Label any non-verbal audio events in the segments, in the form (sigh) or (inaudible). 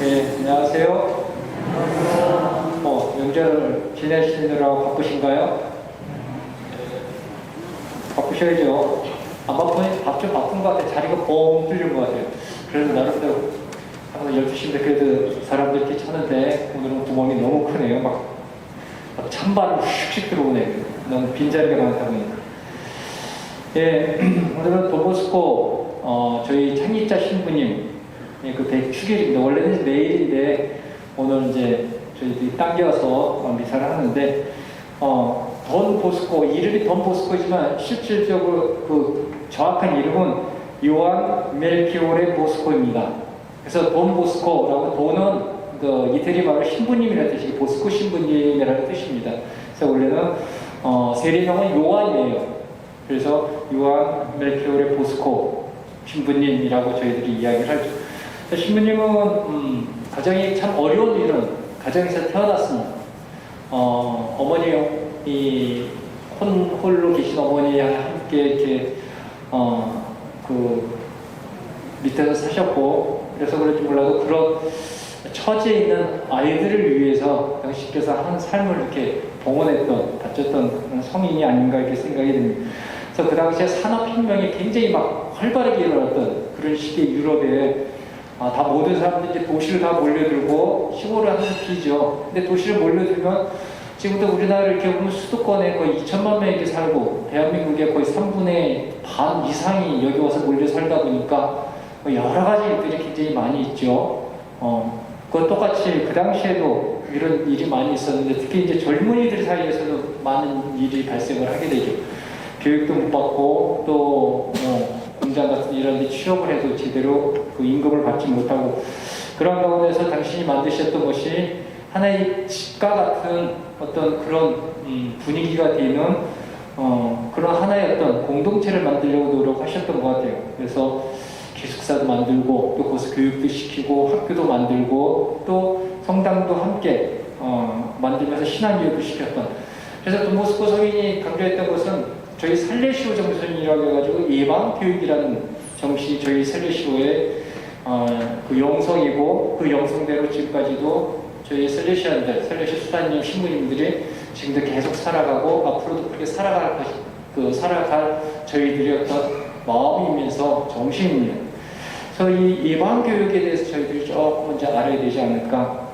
네, 안녕하세요. 어, 명절 지내시느라고 바쁘신가요? 바쁘셔야죠. 안 바쁘니 밥좀 바쁜 것 같아요. 자리가 뻥 뚫린 것 같아요. 그래서 나름대로 한 12시인데 그래도 사람들 이렇게 찾는데 오늘은 구멍이 너무 크네요. 막, 막 찬바람 슉슉 들어오네. 너무 빈자리가 많다 보니까. 예, (clears throat) 오늘은 도보스코 어, 저희 창립자 신부님 예, 그 대축일입니다. 원래는 내일인데 오늘 이제 저희들이 당겨서 어, 미사를 하는데 어, 돈 보스코 이름이 돈 보스코지만 실질적으로 그 정확한 이름은 요한 멜키오레 보스코입니다. 그래서 돈 보스코라고 돈은 그 이태리 말로 신부님이라는 뜻이 보스코 신부님이라는 뜻입니다. 그래서 원래는 어, 세례명은 요한이에요. 그래서 요한 멜키오레 보스코 신부님이라고 저희들이 이야기를 하죠. 신부님은 음, 가정이 참 어려운 일은 가정에서 태어났습니다. 어, 어머니 혼, 홀로 계신 어머니와 함께 이렇게 어, 그 밑에서 사셨고 그래서 그런지 몰라도 그런 처지에 있는 아이들을 위해서 당신께서 한 삶을 이렇게 봉헌했던 바쳤던 성인이 아닌가 이렇게 생각이 듭니다. 그래서 그 당시에 산업혁명이 굉장히 막 활발하게 일어났던 그런 시기의 유럽에 아, 다 모든 사람들이 도시를 다 몰려들고 시골을 하는 비죠. 근데 도시를 몰려들면 지금부터 우리나라를 이렇게 보면 수도권에 거의 2천만 명이 이렇게 살고 대한민국의 거의 3분의 반 이상이 여기 와서 몰려 살다 보니까 뭐 여러 가지 일들이 굉장히 많이 있죠. 어, 그건 똑같이 그 당시에도 이런 일이 많이 있었는데 특히 이제 젊은이들 사이에서도 많은 일이 발생을 하게 되죠. 교육도 못 받고 또뭐 공장 같은 이런 데 취업을 해도 제대로 그 임금을 받지 못하고 그런 가운데서 당신이 만드셨던 것이 하나의 집과 같은 어떤 그런 음, 분위기가 되는 어, 그런 하나의 어떤 공동체를 만들려고 노력하셨던 것 같아요. 그래서 기숙사도 만들고 또 거기서 교육도 시키고 학교도 만들고 또 성당도 함께 어, 만들면서 신앙교육도 시켰던 그래서 도모스코 성인이 강조했던 것은 저희 살레시오 정신이라고 해가지고 예방 교육이라는 정신이 저희 살레시오의 어, 그 영성이고 그 영성대로 지금까지도 저희 살레시안들, 살레시 수단님 신부님들이 지금도 계속 살아가고 앞으로도 그렇게 살아갈 것이 그 살아갈 저희들의 어떤 마음이면서 정신입니다. 그래서 이 예방 교육에 대해서 저희들이 조금 먼저 알아야 되지 않을까.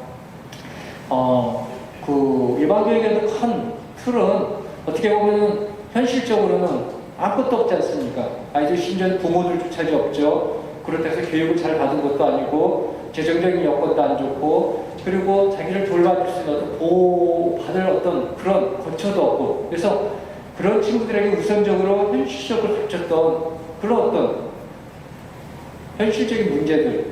어, 그 예방 교육의 큰 틀은 어떻게 보면은 현실적으로는 아무것도 없지 않습니까? 아이들 심지어 부모들조차도 없죠. 그렇다고 해서 교육을 잘 받은 것도 아니고 재정적인 여건도 안 좋고 그리고 자기를 돌봐줄 수 있는 어떤 보호받을 어떤 그런 거처도 없고 그래서 그런 친구들에게 우선적으로 현실적으로 갖췄던 그런 어떤 현실적인 문제들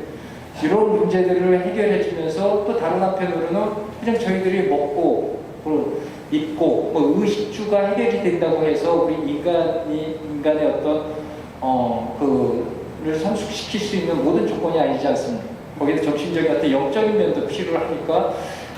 이런 문제들을 해결해 주면서 또 다른 한편으로는 그냥 저희들이 먹고 뭐 입고 뭐 의식주가 해결이 된다고 해서 우리 인간이 인간의 어떤 어 그를 성숙시킬 수 있는 모든 조건이 아니지 않습니까? 거기에 정신적인 어떤 영적인 면도 필요하니까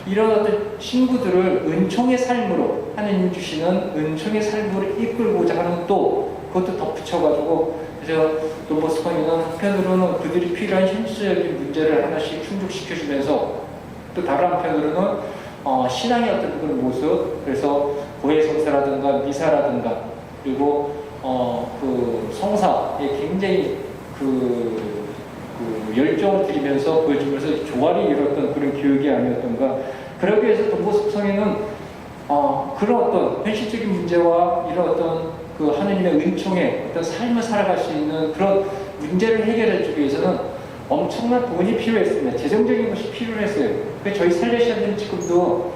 이런 어떤 친구들을 은총의 삶으로 하나님 주시는 은총의 삶으로 이끌고자 하는 또 그것도 덧붙여가지고 그래서 노버스코이는 한편으로는 그들이 필요한 현실적인 문제를 하나씩 충족시켜주면서 또 다른 한편으로는 어, 신앙의 어떤 그런 모습, 그래서 고해 성사라든가 미사라든가 그리고 어, 그 성사에 굉장히 그, 그 열정을 들이면서 보여주면서 조화를 이뤘던 그런 교육이 아니었던가. 그러기 위해서 동보습성에는 어, 그런 어떤 현실적인 문제와 이런 어떤 그 하느님의 은총의 어떤 삶을 살아갈 수 있는 그런 문제를 해결해 주기 위해서는 엄청난 돈이 필요했습니다. 재정적인 것이 필요했어요. 저희 살레시아는 지금도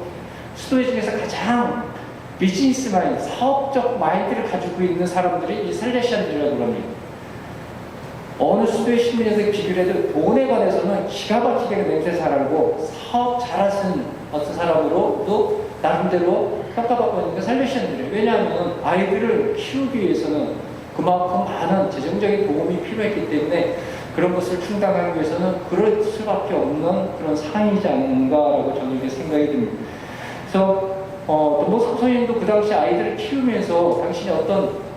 수도회 중에서 가장 비즈니스 마인드, 사업적 마인드를 가지고 있는 사람들이 이 살레시안들이라고 합니다. 어느 수도의 신문에서 비교를 해도 돈에 관해서는 기가 막히게 냄새 잘 알고 사업 잘하시는 어떤 사람으로 또 나름대로 평가받고 있는 게 살레시안들이에요. 왜냐하면 아이들을 키우기 위해서는 그만큼 많은 재정적인 도움이 필요했기 때문에 그런 것을 충당하기 위해서는 그럴 수밖에 없는 그런 상황이지 않는가라고 저는 이게 생각이 듭니다. 그래서 어, 뭐 선생님도 그 당시 아이들을 키우면서 당신이 어떤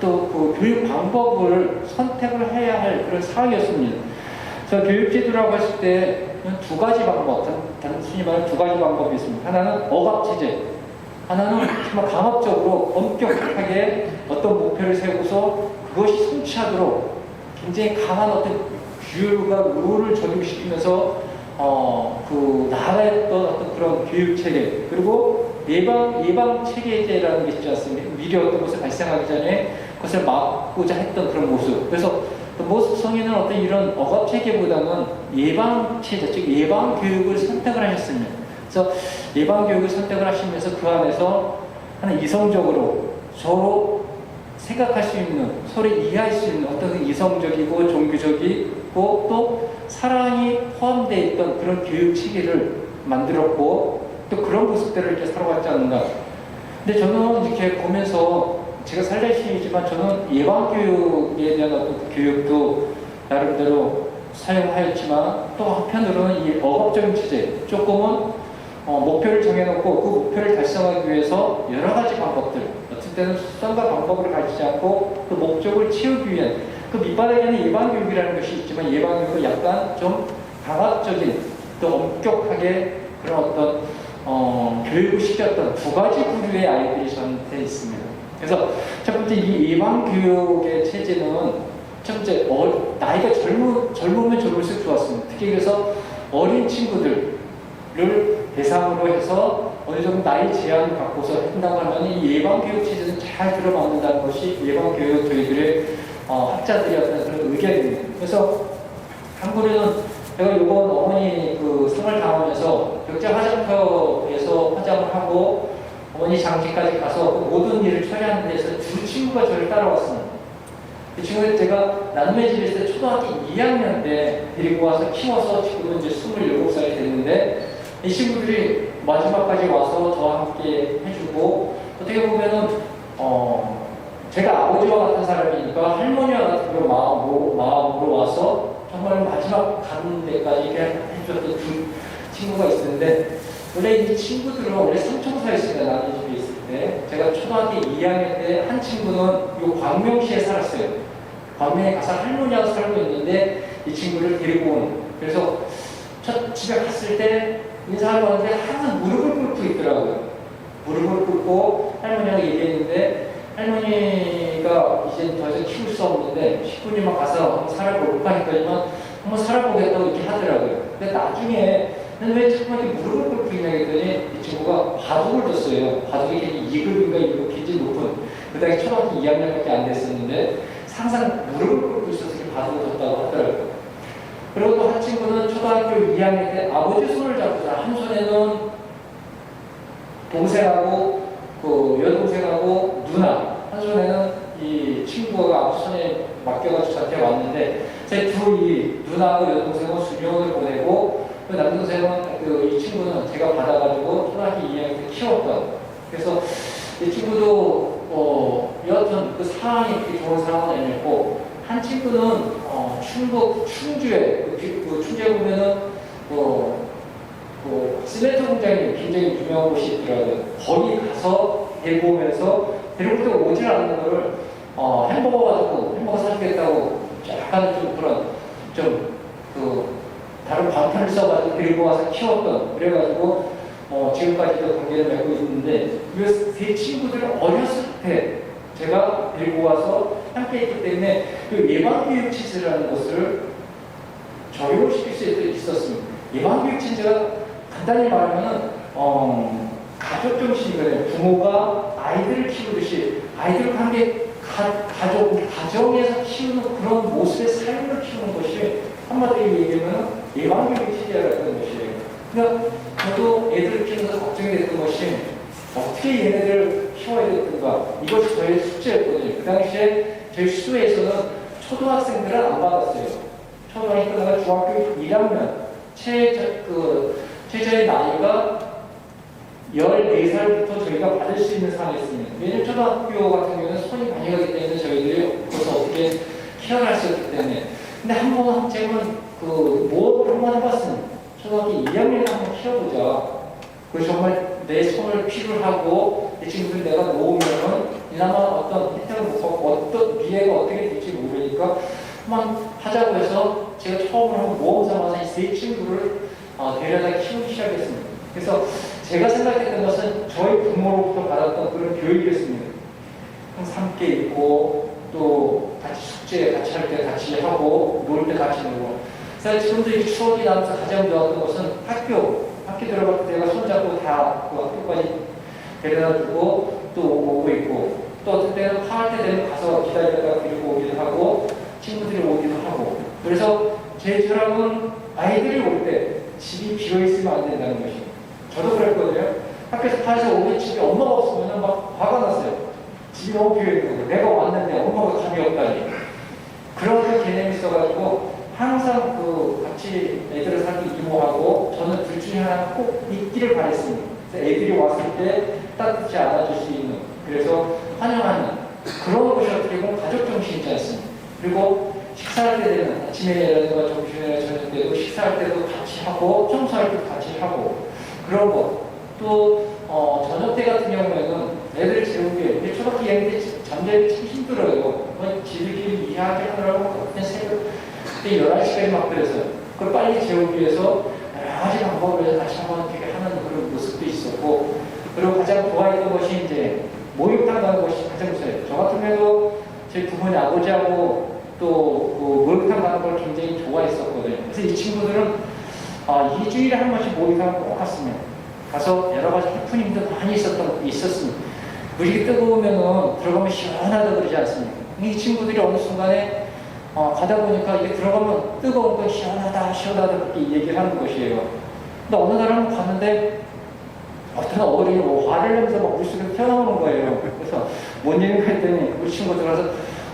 또 그 교육 방법을 선택을 해야 할 그런 상황이었습니다. 그래서 교육제도라고 했을 때 두 가지 방법, 단, 단순히 말하면 두 가지 방법이 있습니다. 하나는 억압 체제, 하나는 정말 강압적으로 엄격하게 어떤 목표를 세우고서 그것이 성취하도록 굉장히 강한 어떤 규율과 룰을 적용시키면서 어, 그 나아갔던 어떤 그런 교육 체계 그리고 예방 예방 체계제라는 게 있지 않습니까? 미리 어떤 것을 발생하기 전에 그것을 막고자 했던 그런 모습. 그래서 그 모습 성인은 어떤 이런 억압 체계보다는 예방 체제, 즉 예방 교육을 선택을 하셨습니다. 그래서 예방 교육을 선택을 하시면서 그 안에서 하나 이성적으로 서로 생각할 수 있는, 서로 이해할 수 있는 어떤 그 이성적이고 종교적이고 또 사랑이 포함되어 있던 그런 교육 체계를 만들었고 또 그런 모습들을 이렇게 살아왔지 않는가. 근데 저는 이렇게 보면서 제가 살려시지만 저는 예방교육에 대한 어떤 그 교육도 나름대로 사용하였지만 또 한편으로는 이 억압적인 체제 조금은 어, 목표를 정해놓고 그 목표를 달성하기 위해서 여러 가지 방법들 어떤 때는 수단과 방법을 가지지 않고 그 목적을 채우기 위한 그 밑바닥에는 예방교육이라는 것이 있지만 예방교육은 약간 좀 강압적인 또 엄격하게 그런 어떤 어, 교육을 시켰던 두 가지 부류의 아이들이 저한테 있습니다. 그래서 첫 번째 이 예방교육의 체제는 첫 번째 어, 나이가 젊으, 젊으면 젊을수록 좋았습니다. 특히 그래서 어린 친구들을 대상으로 해서 어느 정도 나이 제한을 갖고서 한다고 하면 이 예방교육 체제는 잘 들어맞는다는 것이 예방교육 저희들의 어, 학자들이 어떤 그런 의견입니다. 그래서 한국에는 제가 이번 어머니 그 상을 당하면서 격자 화장터에서 화장을 하고 어머니 장지까지 가서 그 모든 일을 처리하는 데서 두 친구가 저를 따라왔습니다. 그 친구들 제가 남매 집에 있을 때 초등학교 2학년 때 데리고 와서 키워서 지금은 이제 27살이 됐는데 이 친구들이 마지막까지 와서 저와 함께 해주고 어떻게 보면은 어 제가 아버지와 같은 사람이니까 할머니와 같은 그런 마음으로, 마음으로 와서 정말 마지막 가는 데까지 두 친구가 있었는데 원래 이 친구들은 원래 삼청사에 있습니다. 남의 집에 있을 때 제가 초등학교 2학년 때 한 친구는 요 광명시에 살았어요. 광명에 가서 할머니하고 살고 있는데 이 친구를 데리고 온 그래서 첫 집에 갔을 때 인사하러 왔는데 항상 무릎을 꿇고 있더라고요. 무릎을 꿇고 할머니하고 얘기했는데 할머니가 이제 더 이상 키울 수 없는데 10분이면 가서 한번 살아볼까 했더니만 한번 살아보겠다고 이렇게 하더라고요. 근데 나중에 왜 자꾸 이렇게 무릎을 꿇고 있냐 했더니 이 친구가 바둑을 뒀어요. 바둑이 2급인가 2급 굉장히 높은 그 당시 초등학교 2학년밖에 안 됐었는데 항상 무릎을 꿇고 있어서 바둑을 뒀다고 하더라고요. 친구는 초등학교 2학년 때 아버지 손을 잡고서 한 손에는 동생하고 그 여동생하고 누나 한 손에는 이 친구가 아버지 손에 맡겨가지고 저한테 왔는데 제두이 누나하고 여동생은 수련을 보내고 그 남동생은 그 이 친구는 제가 받아가지고 초등학교 2학년 때 키웠던. 그래서 이 친구도 어 여하튼 그 상황이 그렇게 좋은 상황은 아니었고 한 친구는 어, 충북 충주에 그, 비- 그 충주에 보면은 뭐, 그 시멘트 공장이 굉장히 유명한 곳이 있더라고요. 거기 가서 오면서 데리고 또 오질 않는 거를 어, 햄버거 가지고 햄버거 사주겠다고 약간 좀 그런 좀 그 다른 방편을 써가지고 데리고 와서 키웠던 그래가지고 어, 지금까지도 관계를 맺고 있는데 이 세 친구들은 어렸을 때 제가 데리고 와서 함께 했기 때문에 그 예방교육 체제라는 것을 적용시킬 수 있었습니다. 예방교육 체제가 간단히 말하면 어, 가족 정신이거든요. 부모가 아이들을 키우듯이 아이들과 함께 가, 가족, 가정에서 키우는 그런 모습의 삶을 키우는 것이 한마디로 얘기하면 예방교육 체제라는 것이에요. 그러니까 저도 애들을 키우면서 걱정이 됐던 것이 어떻게 얘네들을 키워야 되는가 이것이 저의 숙제였거든요. 그 당시에 저희 수도에서는 초등학생들을 안 받았어요. 초등학교 끝나가 중학교 1학년 최저 그 최저의 나이가 14살부터 저희가 받을 수 있는 상황이었습니다. 왜냐면 초등학교 같은 경우는 손이 많이 가기 때문에 저희들이 그것을 어떻게 케어할 수 없기 때문에. 근데 한 번, 학생은 그 모험을 한번 해봤습니다. 초등학교 2학년에 한번 키워보자. 그 정말 내 손을 필요로 하고 이 친구들 내가 놓으면은 이나마 어떤 혜택을 못 받고 어떤 미래가 어떻게 될지 모르니까 한번 하자고 해서 제가 처음으로 모험 삼아서 이 세 친구를 어, 데려다 키우기 시작했습니다. 그래서 제가 생각했던 것은 저희 부모로부터 받았던 그런 교육이었습니다. 항상 함께 있고 또 같이 숙제 같이 할 때 같이 하고 놀 때 같이 놀고 그래서 지금도 이 추억이 나면서 가장 좋았던 것은 학교 학교 들어갈 때 내가 손잡고 다 그 학교까지 데려다 주고 또 오고 있고 또 어떤 때는 파할 때 되면 가서 기다리다가 데리고 오기도 하고 친구들이 오기도 하고. 그래서 제 철학은 아이들이 올 때 집이 비어 있으면 안 된다는 것이 저도 그랬거든요. 학교에서 파에서 오면 집에 엄마가 없으면 막 화가 났어요. 집이 너무 비어 있는 거 내가 왔는데 엄마가 감이 없다니. 그런 개념이 있어가지고 항상 그 같이 애들을 사귀 이모하고 저는 둘 중에 하나 꼭 있기를 바랬습니다. 그래서 애들이 왔을 때 따뜻히 안아줄 수 있는 그래서 환영하는 그런 것이 어떻게 보면 가족 정신이지 않습니까? 그리고 식사할 때 되면 아침에라든가 점심이나 저녁 때도 식사할 때도 같이 하고 청소할 때도 같이 하고 그런 것. 또 어, 저녁 때 같은 경우에는 애들 재우기 이게 초등학교 2학년 때 잠자기 참 힘들어요. 뭐 지들끼리 이야기 하느라고 그냥 새벽 그때 11시까지 막 그랬어요. 그걸 빨리 재우기 위해서 여러 가지 방법을 해서 다시 한번 이렇게 하는 그런 모습도 있었고 그리고 가장 좋아했던 것이 이제 목욕탕 가는 것이 가장 좋아요. 저 같은 경우도 제 부모님 아버지하고 또 그 목욕탕 가는 걸 굉장히 좋아했었거든요. 그래서 이 친구들은 아, 2주일에 한 번씩 목욕탕을 꼭 갔습니다. 가서 여러 가지 해프닝도 많이 있었던, 있었습니다. 물이 뜨거우면은 들어가면 시원하다 그러지 않습니까? 이 친구들이 어느 순간에 어, 가다 보니까 이게 들어가면 뜨거운 건 시원하다, 시원하다 그렇게 얘기를 하는 것이에요. 근데 어느 날은 갔는데 어떤 어른이 뭐 화를 내면서 막 물속에 튀어나오는 거예요. 그래서 뭔 일인가 했더니 우리 친구들 가서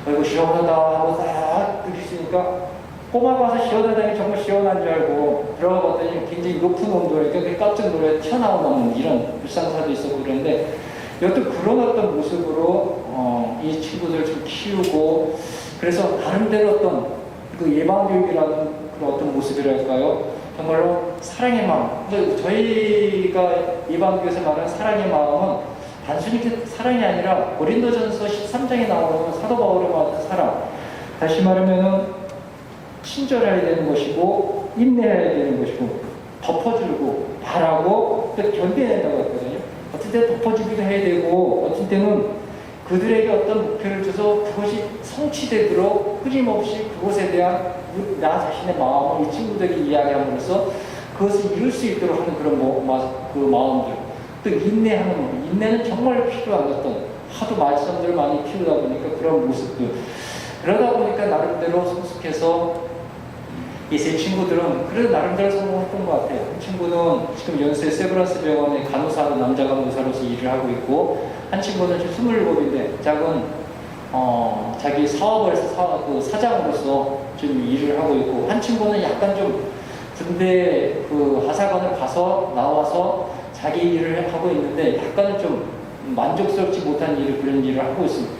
어이구 시원하다 하고 딱 느끼시니까 꼬마가 와서 시원하다니 정말 시원한 줄 알고 들어가 봤더니 굉장히 높은 온도에 그렇게 깜짝 놀래 튀어나오는 이런 불상사도 있었고 그런데 여튼 그런 어떤 모습으로 어, 이 친구들을 좀 키우고 그래서 나름대로 어떤 그 예방교육이라는 그런 어떤 모습이랄까요? 정말로 사랑의 마음. 근데 저희가 예방교육에서 말하는 사랑의 마음은 단순히 그 사랑이 아니라 고린도전서 13장에 나오는 사도 바울의 말하는 사랑. 다시 말하면은 친절해야 되는 것이고 인내해야 되는 것이고 덮어주고 바라고 또 견뎌낸다고 했거든요. 어떤 때는 덮어주기도 해야 되고 어떤 때는 그들에게 어떤 목표를 줘서 그것이 성취되도록 끊임없이 그것에 대한 나 자신의 마음을 이 친구들이 이야기함으로써 그것을 이룰 수 있도록 하는 그런 뭐, 마, 그 마음들. 또 인내하는 것 인내는 정말 필요한 어떤 하도 말씀들을 많이 키우다 보니까 그런 모습들. 그러다 보니까 나름대로 성숙해서 이세 친구들은 그래도 나름대로 성공했던 것 같아요. 한 친구는 지금 연세 세브란스 병원에 간호사로 남자 간호사로서 일을 하고 있고 한 친구는 지금 27인데 작은 어, 자기 사업을 사, 그 사장으로서 좀 일을 하고 있고 한 친구는 약간 좀 군대 그 하사관을 가서 나와서 자기 일을 하고 있는데 약간은 좀 만족스럽지 못한 일을 그런 일을 하고 있습니다.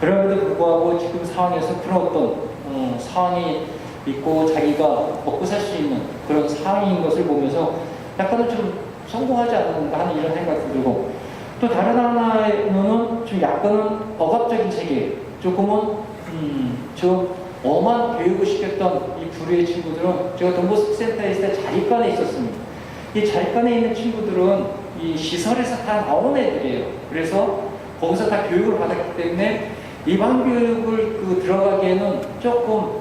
그럼에도 불구하고 지금 상황에서 그런 어떤 음, 상황이 있고 자기가 먹고 살 수 있는 그런 상황인 것을 보면서 약간은 좀 성공하지 않는가 하는 이런 생각이 들고 또 다른 하나는 좀 약간은 억압적인 세계 조금은 음, 좀 엄한 교육을 시켰던 이 부류의 친구들은 제가 동보스 센터에 있을 때 자립관에 있었습니다. 이 자립관에 있는 친구들은 이 시설에서 다 나온 애들이에요. 그래서 거기서 다 교육을 받았기 때문에 일반 교육을 그 들어가기에는 조금 어,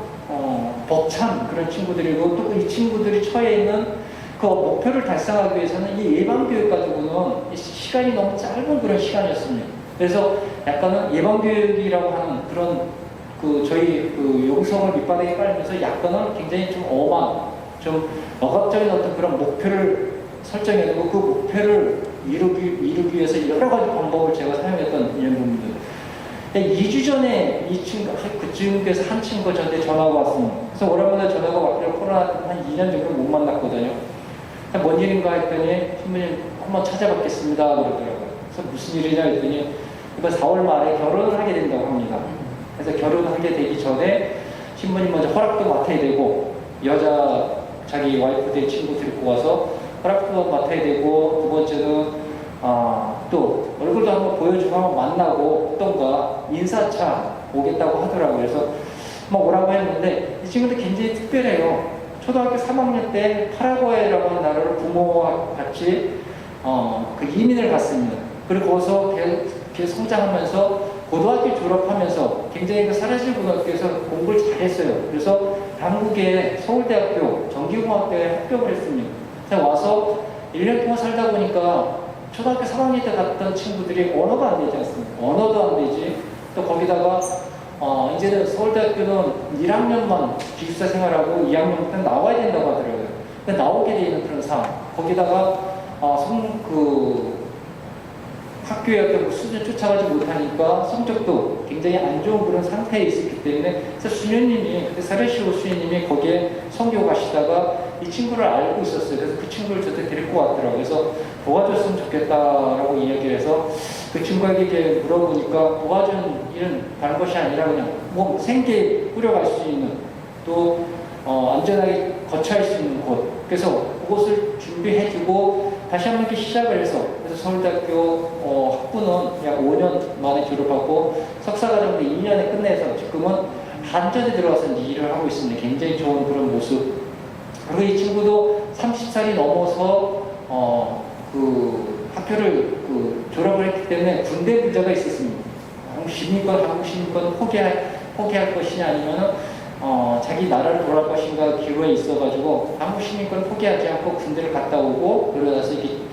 벅찬 그런 친구들이고 또 이 친구들이 처해 있는 그 목표를 달성하기 위해서는 이 예방교육 가지고는 이 시간이 너무 짧은 그런 시간이었습니다. 그래서 약간은 예방교육이라고 하는 그런 그 저희 그 용성을 밑바닥에 깔면서 약간은 굉장히 좀 엄한 좀 억압적인 어떤 그런 목표를 설정해두고 그 목표를 이루기, 이루기 위해서 여러 가지 방법을 제가 사용했던 부 분들. 2주 전에 이 친구, 그 친구께서 한 친구가 저한테 전화가 왔습니다. 그래서 오랜만에 전화가 왔길래 코로나 한 2년 정도 못 만났거든요. 뭔 일인가 했더니 신부님 한번 찾아뵙겠습니다 그러더라고요. 그래서 무슨 일이냐 했더니 이번 4월 말에 결혼을 하게 된다고 합니다. 그래서 결혼을 하게 되기 전에 신부님 먼저 허락도 맡아야 되고 여자 자기 와이프 된 친구 데리고 와서 허락도 맡아야 되고 두 번째는 아, 또 얼굴도 한번 보여주고 한번 만나고 어떤가 인사차 오겠다고 하더라고요. 그래서 막 오라고 했는데 이 친구도 굉장히 특별해요. 초등학교 3학년 때 파라과이라고 하는 나라를 부모와 같이 어, 그 이민을 갔습니다. 그리고 거기서 계속, 성장하면서 고등학교 졸업하면서 굉장히 그 사라질 고등학교에서 공부를 잘했어요. 그래서 한국의 서울대학교 정기공학대에 합격을 했습니다. 와서 1년 동안 살다 보니까 초등학교 3학년 때 갔던 친구들이 언어가 안 되지 않습니까? 언어도 안 되지. 또 거기다가 어, 이제는 서울대학교는 1학년만 기숙사 생활하고 2학년부터 나와야 된다고 하더라고요. 나오게 되는 그런 상황. 거기다가 어, 성, 그, 학교의 어떤 그 수준 쫓아가지 못하니까 성적도 굉장히 안 좋은 그런 상태에 있었기 때문에 그래서 수녀님이 사레시오 수녀님이 거기에 성교 가시다가 이 친구를 알고 있었어요. 그래서 그 친구를 저한테 데리고 왔더라고요. 그래서 도와줬으면 좋겠다라고 이야기를 해서 그 친구에게 물어보니까 도와주는 일은 다른 것이 아니라 그냥 뭐 생계 꾸려갈 수 있는 또 어, 안전하게 거처할 수 있는 곳 그래서 그것을 준비해주고 다시 한번 이렇게 시작을 해서 서 서울대학교 어, 학부는 약 5년 만에 졸업하고 석사과정도 2년에 끝내서 지금은 한전에 들어가서 이제 일을 하고 있습니다. 굉장히 좋은 그런 모습. 그리고 이 친구도 30살이 넘어서 어, 그 학교를 그 졸업을 했기 때문에 군대 문제가 있었습니다. 한국 시민권, 한국 시민권 포기할, 포기할 것이냐 아니면은 어, 자기 나라를 돌아갈 것인가 기로에 있어가지고 한국 시민권 포기하지 않고 군대를 갔다 오고 그러다서 이게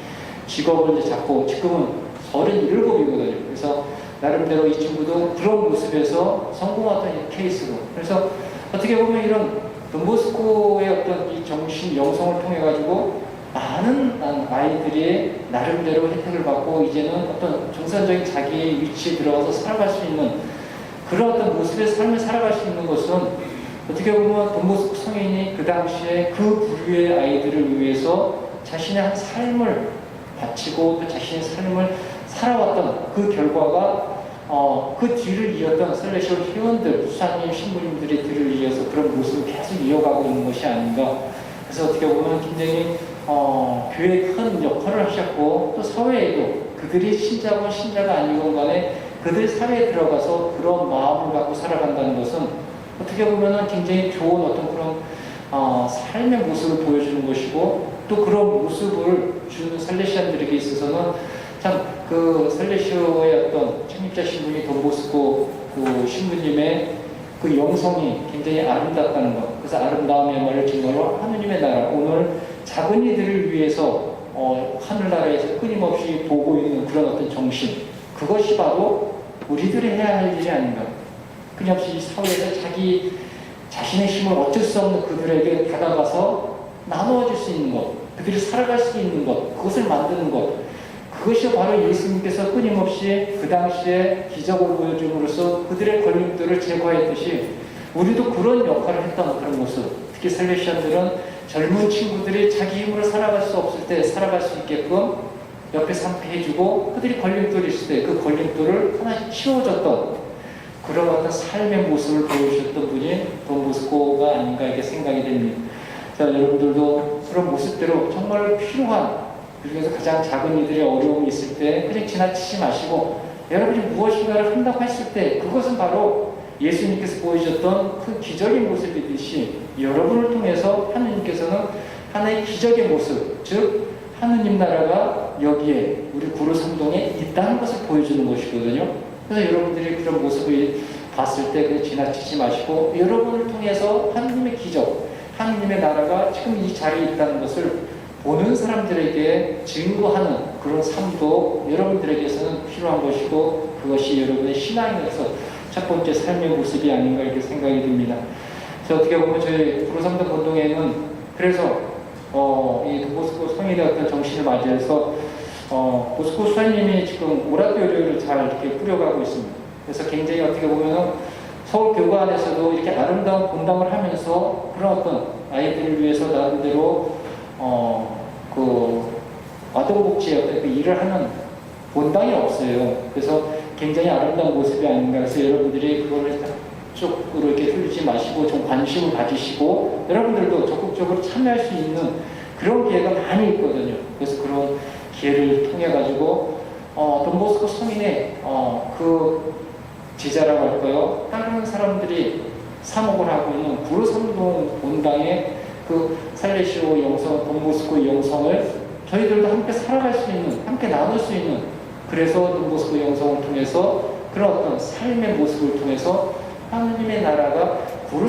직업을 이제 잡고 지금은 37이거든요. 그래서 나름대로 이 친구도 그런 모습에서 성공했던 이 케이스로. 그래서 어떻게 보면 이런 돈보스코의 어떤 이 정신 영성을 통해 가지고 많은 아이들이 나름대로 혜택을 받고 이제는 어떤 정상적인 자기의 위치에 들어가서 살아갈 수 있는 그런 어떤 모습의 삶을 살아갈 수 있는 것은 어떻게 보면 돈보스코 성인이 그 당시에 그 부류의 아이들을 위해서 자신의 한 삶을 바치고 또 자신의 삶을 살아왔던 그 결과가 어, 그 뒤를 이었던 설레시오 회원들, 수사님, 신부님들의 뒤를 이어서 그런 모습을 계속 이어가고 있는 것이 아닌가. 그래서 어떻게 보면 굉장히 어, 교회에 큰 역할을 하셨고 또 사회에도 그들이 신자건 신자가 아니건 간에 그들 사회에 들어가서 그런 마음을 갖고 살아간다는 것은 어떻게 보면 굉장히 좋은 어떤 그런 어, 삶의 모습을 보여주는 것이고 또 그런 모습을 주는 살레시안들에게 있어서는 참 그 살레시오의 어떤 창립자 신분이 돈보스코 그 신부님의 그 영성이 굉장히 아름답다는 것. 그래서 아름다움이야말로 정말로 하느님의 나라. 오늘 작은 이들을 위해서 어, 하늘나라에서 끊임없이 보고 있는 그런 어떤 정신. 그것이 바로 우리들이 해야 할 일이 아닌가. 끊임없이 이 사회에서 자기 자신의 힘을 어쩔 수 없는 그들에게 다가가서 나누어 줄 수 있는 것. 그들이 살아갈 수 있는 것. 그것을 만드는 것. 그것이 바로 예수님께서 끊임없이 그 당시에 기적을 보여줌으로써 그들의 걸림돌을 제거했듯이 우리도 그런 역할을 했던 그런 모습. 특히 살레시안들은 젊은 친구들이 자기 힘으로 살아갈 수 없을 때 살아갈 수 있게끔 옆에서 함께 해주고 그들이 걸림돌이 있을 때 그 걸림돌을 하나씩 치워줬던 그런 어떤 삶의 모습을 보여주셨던 분이 돈보스코가 아닌가 이렇게 생각이 됩니다. 자, 여러분들도 그런 모습대로 정말 필요한 그중에서 가장 작은 이들의 어려움이 있을 때 그냥 지나치지 마시고 여러분이 무엇인가를 한다고 했을 때 그것은 바로 예수님께서 보여주셨던 그 기적의 모습이듯이 여러분을 통해서 하느님께서는 하나의 기적의 모습 즉 하느님 나라가 여기에 우리 구로 성동에 있다는 것을 보여주는 것이거든요. 그래서 여러분들이 그런 모습을 봤을 때 그냥 지나치지 마시고 여러분을 통해서 하느님의 기적, 하느님의 나라가 지금 이 자리에 있다는 것을 보는 사람들에게 증거하는 그런 삶도 여러분들에게서는 필요한 것이고 그것이 여러분의 신앙에서 첫 번째 삶의 모습이 아닌가 이렇게 생각이 듭니다. 그래서 어떻게 보면 저희 구로삼도 본동에는 그래서 어, 이 보스코 성인의 어떤 정신을 맞이해서 어, 보스코 수사님이 지금 오락교류를 잘 이렇게 꾸려가고 있습니다. 그래서 굉장히 어떻게 보면 서울 교구 안에서도 이렇게 아름다운 본당을 하면서 그런 어떤 아이들을 위해서 나름대로 어, 그 아동복지의 어떤 그 일을 하는 본당이 없어요. 그래서 굉장히 아름다운 모습이 아닌가. 그래서 여러분들이 그거를 쪽으로 이렇게 흘리지 마시고 좀 관심을 가지시고 여러분들도 적극적으로 참여할 수 있는 그런 기회가 많이 있거든요. 그래서 그런 기회를 통해 가지고 어, 돈보스코 성인의 어, 그 제자라고 할까요? 다른 사람들이 사목을 하고 있는 구로삼동 본당의 그 살레시오 영성, 돈보스코 영성을 저희들도 함께 살아갈 수 있는, 함께 나눌 수 있는 그래서 돈보스코 영성을 통해서 그런 어떤 삶의 모습을 통해서 하느님의 나라가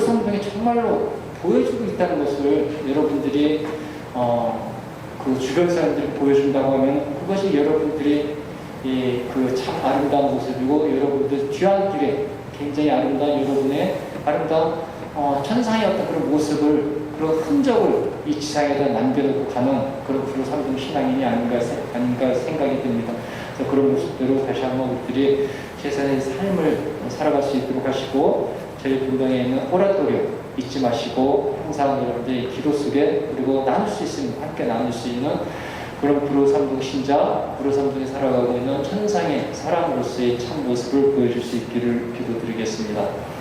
성경이 정말로 보여주고 있다는 것을 여러분들이 어, 그 주변 사람들이 보여준다고 하면 그것이 여러분들이 그참 아름다운 모습이고 여러분들 뒤안길에 굉장히 아름다운 여러분의 아름다운 어, 천상의 어떤 그런 모습을 그런 흔적을 이 지상에다 남겨놓고 가는 그런 구로삼동 신앙인이 아닌가, 세- 아닌가 생각이 듭니다. 그래서 그런 모습대로 다시 한번 우리들이 제사의 삶을 살아갈 수 있도록 하시고 저희 분당에 있는 오라토리오 잊지 마시고 항상 여러분들의 기도 속에 그리고 나눌 수 있으면 함께 나눌 수 있는 그런 불로삼동 신자, 불로삼동에 살아가고 있는 천상의 사람으로서의 참 모습을 보여줄 수 있기를 기도드리겠습니다.